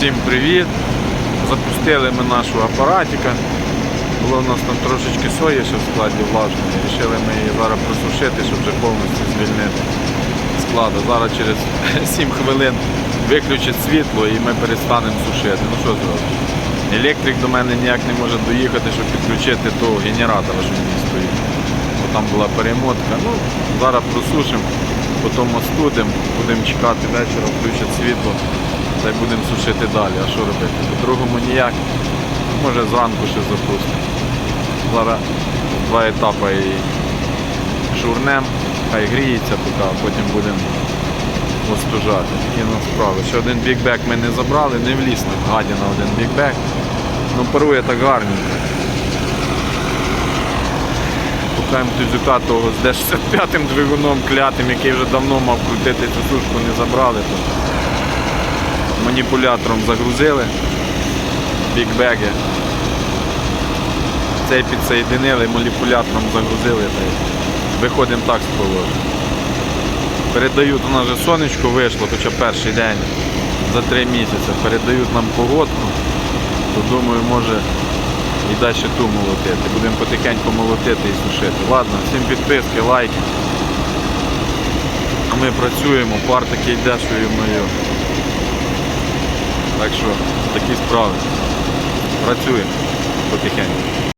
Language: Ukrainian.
Всім привіт! Запустили ми нашого апаратика. Було у нас там трошечки сої ще в складі влажної. Рішили ми її зараз просушити, щоб вже повністю звільнити складу. Зараз через 7 хвилин виключить світло і ми перестанемо сушити. Ну що зробити? Електрик до мене ніяк не може доїхати, щоб підключити до генератора, що в мені стоїть. Бо там була перемотка. Ну, зараз просушимо, потім остудимо, будемо чекати вечора, включать світло та й будемо сушити далі. А що робити? По-другому ніяк. Може зранку ще запустимо. Зараз два етапи і шурнем, хай гріється поки, а потім будемо остужати. Такі у нас справи. Ще один бікбек ми не забрали, не вліз на гаді на один бікбек. Ну парує так гарненько. Шукаємо тузюка того з D65 двигуном клятим, який вже давно мав крутити цю сушку, не забрали. То маніпулятором загрузили бікбеги. Цей підсоєдинили, маніпулятором загрузили виходимо так з положення. Передають, у нас вже сонечко вийшло, хоча перший день за три місяці. Передають нам погодку, то думаю, може і далі ту молотити. Будемо потихеньку молотити і сушити. Ладно, всім підписки, лайки. Ми працюємо, пар такий і моє. Так що такі справи. Працюємо потихеньку.